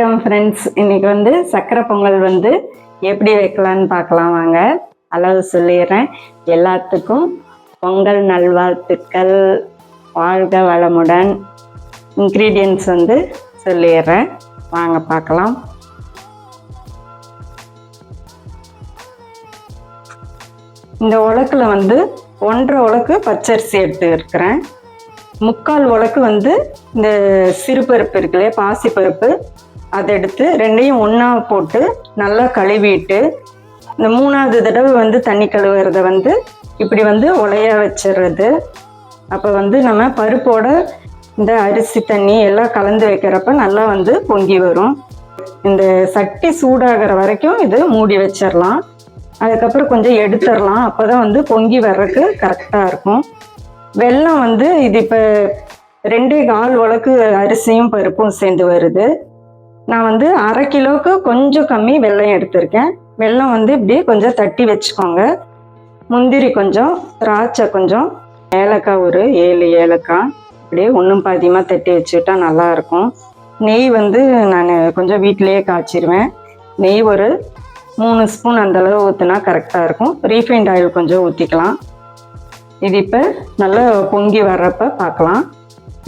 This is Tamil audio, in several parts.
வணக்கம் ஃப்ரெண்ட்ஸ் இன்னைக்கு வந்து சக்கரை பொங்கல் வந்து எப்படி வைக்கலான்னு பார்க்கலாம் வாங்க. அளவு சொல்லிடுறேன். எல்லாத்துக்கும் பொங்கல் நல்வாழ்த்துக்கள். வாழ்க வளமுடன். இன்க்ரீடியன்ஸ் வந்து சொல்லிடுறேன். வாங்க பார்க்கலாம். இந்த உலக்கில் வந்து ஒன்றரை உலக்கு பச்சரிசி எடுத்து இருக்கிறேன். முக்கால் உலக்கு வந்து இந்த சிறுபருப்பு இருக்குல்லையே பாசிப்பருப்பு. அதை எடுத்து ரெண்டையும் ஒன்றா போட்டு நல்லா கழுவிட்டு இந்த மூணாவது தடவை வந்து தண்ணி கழுவுறத வந்து இப்படி வந்து உலைய வச்சிடுறது. அப்போ வந்து நம்ம பருப்போட இந்த அரிசி தண்ணி எல்லாம் கலந்து வைக்கிறப்ப நல்லா வந்து பொங்கி வரும். இந்த சட்டி சூடாகிற வரைக்கும் இது மூடி வச்சிடலாம். அதுக்கப்புறம் கொஞ்சம் எடுத்துடலாம். அப்போ தான் வந்து பொங்கி வர்றதுக்கு கரெக்டாக இருக்கும். வெல்லம் வந்து இது இப்போ ரெண்டே கால் உலக்கு அரிசியும் பருப்பும் சேர்ந்து வருது. நான் வந்து அரை கிலோவுக்கு கொஞ்சம் கம்மி வெல்லம் எடுத்திருக்கேன். வெல்லம் வந்து இப்படியே கொஞ்சம் தட்டி வச்சுக்கோங்க. முந்திரி கொஞ்சம் திராட்சை கொஞ்சம் ஏலக்காய் ஒரு ஏழு ஏலக்காய். அப்படியே ஒன்றும் பாதியமாக தட்டி வச்சுக்கிட்டா நல்லாயிருக்கும் நெய் வந்து நான் கொஞ்சம் வீட்டிலேயே காய்ச்சிருவேன். நெய் ஒரு மூணு ஸ்பூன் அந்த அளவு ஊற்றினா கரெக்டாக இருக்கும். ரீஃபைண்ட் ஆயில் கொஞ்சம் ஊற்றிக்கலாம் இது இப்போ நல்லா பொங்கி வர்றப்ப பார்க்கலாம்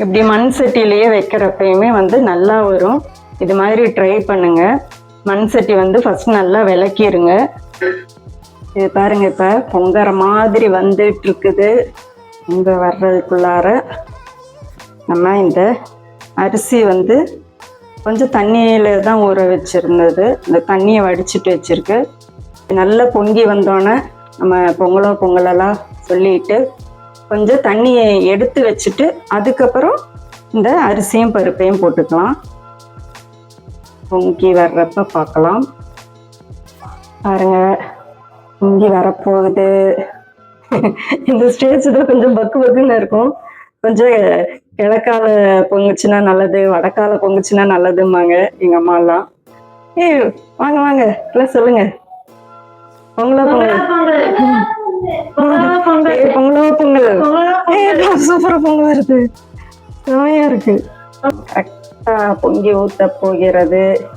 இப்படி மண் சட்டியிலேயே வைக்கிறப்பயுமே வந்து நல்லா வரும். இது மாதிரி ட்ரை பண்ணுங்க. மண் சட்டி வந்து ஃபஸ்ட் நல்லா விளக்கிடுங்க இது பாருங்க இப்போ பொங்குற மாதிரி வந்துட்டு இருக்குது இங்கே வர்றதுக்குள்ளார நம்ம இந்த அரிசி வந்து கொஞ்சம் தண்ணியில் தான் ஊற வச்சுருந்தது. இந்த தண்ணியை வடிச்சிட்டு வச்சுருக்கு. நல்லா பொங்கி வந்தோடனே நம்ம பொங்கலோ பொங்கலெல்லாம் சொல்லிட்டு கொஞ்சம் தண்ணியை எடுத்து வச்சுட்டு அதுக்கப்புறம் இந்த அரிசியும் பருப்பையும் போட்டுக்கலாம். பொங்கி வர்றப்ப பார்க்கலாம் பாருங்க பொங்கி வரப்போகுது. இந்த ஸ்டேஜ் தான் கொஞ்சம் பக்கு பக்குன்னு இருக்கும். கொஞ்சம் கிழக்கால பொங்குச்சுன்னா நல்லது வடக்கால பொங்குச்சுன்னா நல்லதும்பாங்க எங்க அம்மா எல்லாம் ஏய் வாங்க வாங்க எல்லாம் சொல்லுங்க. பொங்கலோ பொங்கல்? ஏய், பொங்கலோ பொங்கல்? சூப்பரா பொங்கல் வருது. செமையா இருக்கு. பொங்கி ஊத்த போகிறது.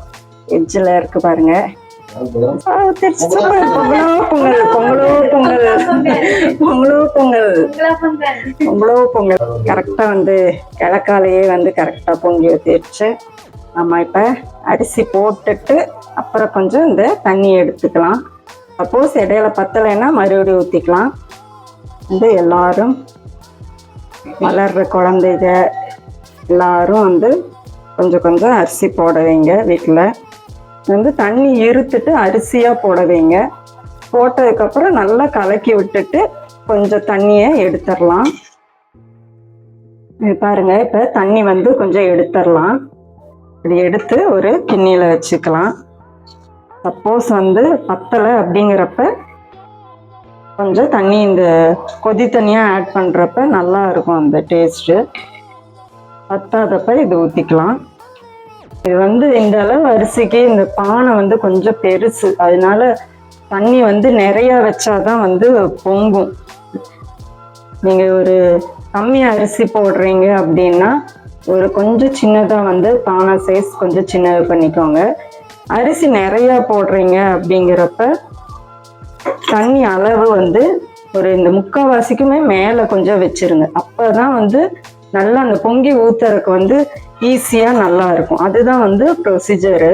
எஜ்ஜில் இருக்கு பாருங்க. பொங்கலோ? பொங்கல் பொங்கலோ? பொங்கல் பொங்கலோ? பொங்கல் பொங்கலோ? கரெக்டாக வந்து கிழக்காலேயே வந்து கரெக்டாக பொங்கி ஊற்றிடுச்சு நம்ம இப்போ அரிசி போட்டுட்டு அப்புறம் கொஞ்சம் இந்த தண்ணி எடுத்துக்கலாம். சப்போஸ் இடையில பத்தலைன்னா மறுபடியும் ஊற்றிக்கலாம் வந்து எல்லாரும் வளர்ற குழந்தைங்க எல்லாரும் வந்து கொஞ்சம் கொஞ்சம் அரிசி போட வைங்க வீட்டில் வந்து தண்ணி இருத்துட்டு அரிசியாக போட வைங்க போட்டதுக்கப்புறம் நல்லா கலக்கி விட்டுட்டு கொஞ்சம் தண்ணியை எடுத்துடலாம். இது பாருங்க இப்போ தண்ணி வந்து கொஞ்சம் எடுத்துடலாம். இப்படி எடுத்து ஒரு கிண்ணியில் வச்சுக்கலாம். சப்போஸ் வந்து பத்தலை அப்படிங்கிறப்ப கொஞ்சம் தண்ணி இந்த கொதி தண்ணியாக ஆட் பண்ணுறப்ப நல்லா இருக்கும் அந்த டேஸ்ட்டு. பத்தாதப்ப இது ஊற்றிக்கலாம் இது வந்து இந்த அளவு அரிசிக்கு இந்த பானை வந்து கொஞ்சம் பெருசு. அதனால தண்ணி வந்து நிறையா வச்சாதான் வந்து பொங்கும். நீங்கள் ஒரு கம்மி அரிசி போடுறீங்க அப்படின்னா ஒரு கொஞ்சம் சின்னதாக வந்து பானை சைஸ் கொஞ்சம் சின்னது பண்ணிக்கோங்க. அரிசி நிறையா போடுறீங்க அப்படிங்கிறப்ப தண்ணி அளவு வந்து ஒரு இந்த முக்கால்வாசிக்குமே மேலே கொஞ்சம் வச்சிருங்க. அப்போ தான் வந்து நல்லா அந்த பொங்கி ஊத்துறதுக்கு வந்து ஈஸியாக நல்லா இருக்கும். அதுதான் வந்து ப்ரொசீஜரு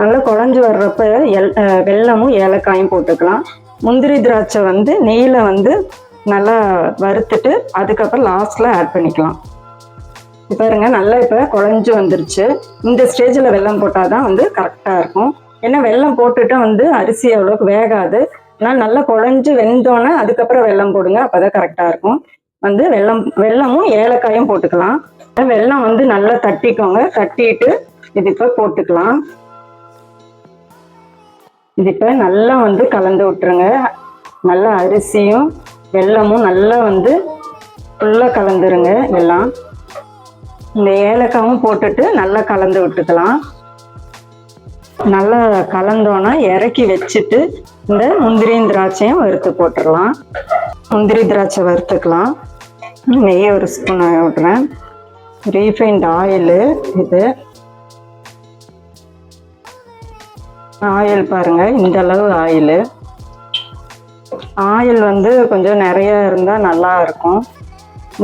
நல்லா குழஞ்சி வர்றப்ப எல் வெள்ளமும் வெல்லமும் ஏலக்காயும் போட்டுக்கலாம். முந்திரி திராட்சை வந்து நெய்யில் வந்து நல்லா வறுத்துட்டு அதுக்கப்புறம் லாஸ்ட்டில் ஆட் பண்ணிக்கலாம். பாருங்க நல்லா இப்போ குழஞ்சி வந்துருச்சு. இந்த ஸ்டேஜில் வெல்லம் போட்டால் தான் வந்து கரெக்டாக இருக்கும். ஏன்னா வெல்லம் போட்டுட்டு வந்து அரிசி அவ்வளோக்கு வேகாது. ஆனால் நல்லா குழஞ்சி வெந்தோன்னே அதுக்கப்புறம் வெல்லம் போடுங்க அப்போ தான் கரெக்டாக இருக்கும். வந்து வெள்ளம் வெல்லமும் ஏலக்காயும் போட்டுக்கலாம். வெல்லம் வந்து நல்லா தட்டிக்கோங்க. தட்டிட்டு இது இப்போ போட்டுக்கலாம். இது இப்போ நல்லா வந்து கலந்து விட்டுருங்க. நல்லா அரிசியும் வெல்லமும் நல்லா வந்து ஃபுல்லாக கலந்துருங்க எல்லாம் இந்த ஏலக்காவும் போட்டுட்டு நல்லா கலந்து விட்டுக்கலாம். நல்லா கலந்தோன்னா இறக்கி வச்சுட்டு இந்த முந்திரியும் திராட்சையும் வறுத்து போட்டுடலாம். முந்திரி திராட்சை வறுத்துக்கலாம். நெய் ஒரு ஸ்பூன் விடுறேன் ரீஃபைண்ட் ஆயிலு இது. ஆயில் பாருங்கள் இந்த அளவு ஆயில் ஆயில் வந்து கொஞ்சம் நிறைய இருந்தால் நல்லா இருக்கும்.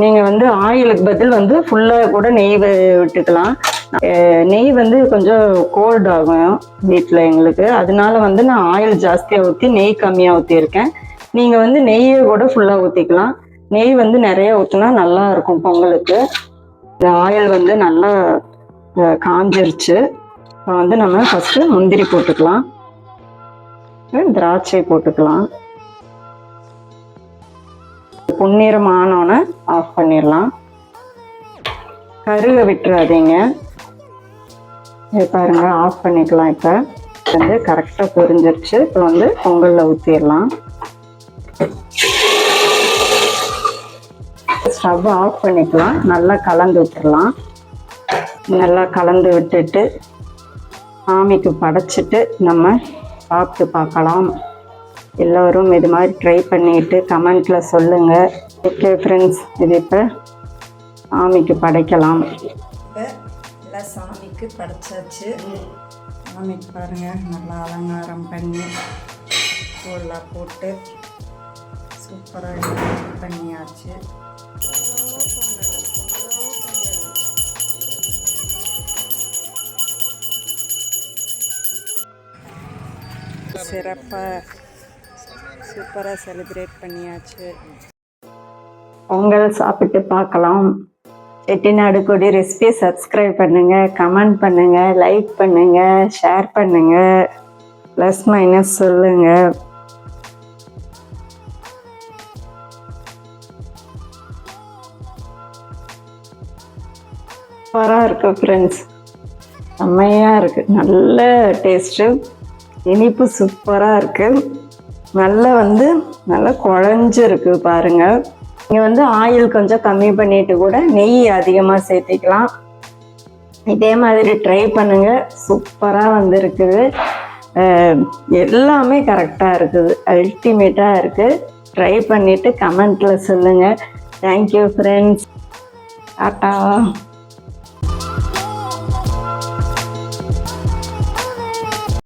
நீங்கள் வந்து ஆயிலுக்கு பதில் வந்து ஃபுல்லாக கூட நெய் விட்டுக்கலாம். நெய் வந்து கொஞ்சம் கோல்ட் ஆகும் வீட்டில் எங்களுக்கு. அதனால வந்து நான் ஆயில் ஜாஸ்தியாக ஊற்றி நெய் கம்மியாக ஊற்றிருக்கேன் நீங்கள் வந்து நெய்யை கூட ஃபுல்லாக ஊற்றிக்கலாம் நெய் வந்து நிறைய ஊற்றினா நல்லா இருக்கும் பொங்கலுக்கு. இந்த ஆயில் வந்து நல்லா காஞ்சிருச்சு. இப்போ வந்து நம்ம ஃபஸ்ட்டு முந்திரி போட்டுக்கலாம். திராட்சை போட்டுக்கலாம். பொன்னிறம் ஆனோன்னே ஆஃப் பண்ணிடலாம். கருக விட்டுறாதீங்க. இது பாருங்க ஆஃப் பண்ணிக்கலாம் இப்போ. வந்து கரெக்டாக பொரிஞ்சிருச்சு. இப்போ வந்து பொங்கலில் ஊற்றிடலாம் ஸ்டவ் ஆஃப் பண்ணிக்கலாம். நல்லா கலந்து விட்டுடலாம் நல்லா கலந்து விட்டுட்டு சாமிக்கு படைச்சிட்டு நம்ம சாப்பிட்டு பார்க்கலாம். எல்லோரும் இது மாதிரி ட்ரை பண்ணிட்டு கமெண்ட்டில் சொல்லுங்கள் ஓகே ஃப்ரெண்ட்ஸ் இது இப்போ சாமிக்கு படைக்கலாம். இப்போ சாமிக்கு படைச்சாச்சு. சாமிக்கு பாருங்கள் நல்லா அலங்காரம் பண்ணி பூவெல்லாம் போட்டு சூப்பராக பண்ணியாச்சு. சிறப்பாக சூப்பராக செலிப்ரேட் பண்ணியாச்சு. பொங்கல் சாப்பிட்டு பார்க்கலாம். செட்டிநாடு கொடி ரெசிபி சப்ஸ்கிரைப் பண்ணுங்கள் கமெண்ட் பண்ணுங்கள் லைக் பண்ணுங்கள் ஷேர் பண்ணுங்கள் ப்ளஸ் மைனஸ் சொல்லுங்கள் சூப்பராக இருக்கும் ஃப்ரெண்ட்ஸ் செம்மையாக இருக்குது நல்ல டேஸ்ட்டு இனிப்பு சூப்பராக இருக்குது நல்லா வந்து நல்லா குழஞ்சிருக்கு பாருங்கள் நீங்கள் வந்து ஆயில் கொஞ்சம் கம்மி பண்ணிட்டு கூட நெய் அதிகமாக சேர்த்திக்கலாம். இதே மாதிரி ட்ரை பண்ணுங்கள் சூப்பராக வந்துருக்குது. எல்லாமே கரெக்டாக இருக்குது. அல்டிமேட்டாக இருக்குது ட்ரை பண்ணிவிட்டு கமெண்ட்டில் சொல்லுங்கள் தேங்க்யூ ஃப்ரெண்ட்ஸ் டாட்டா.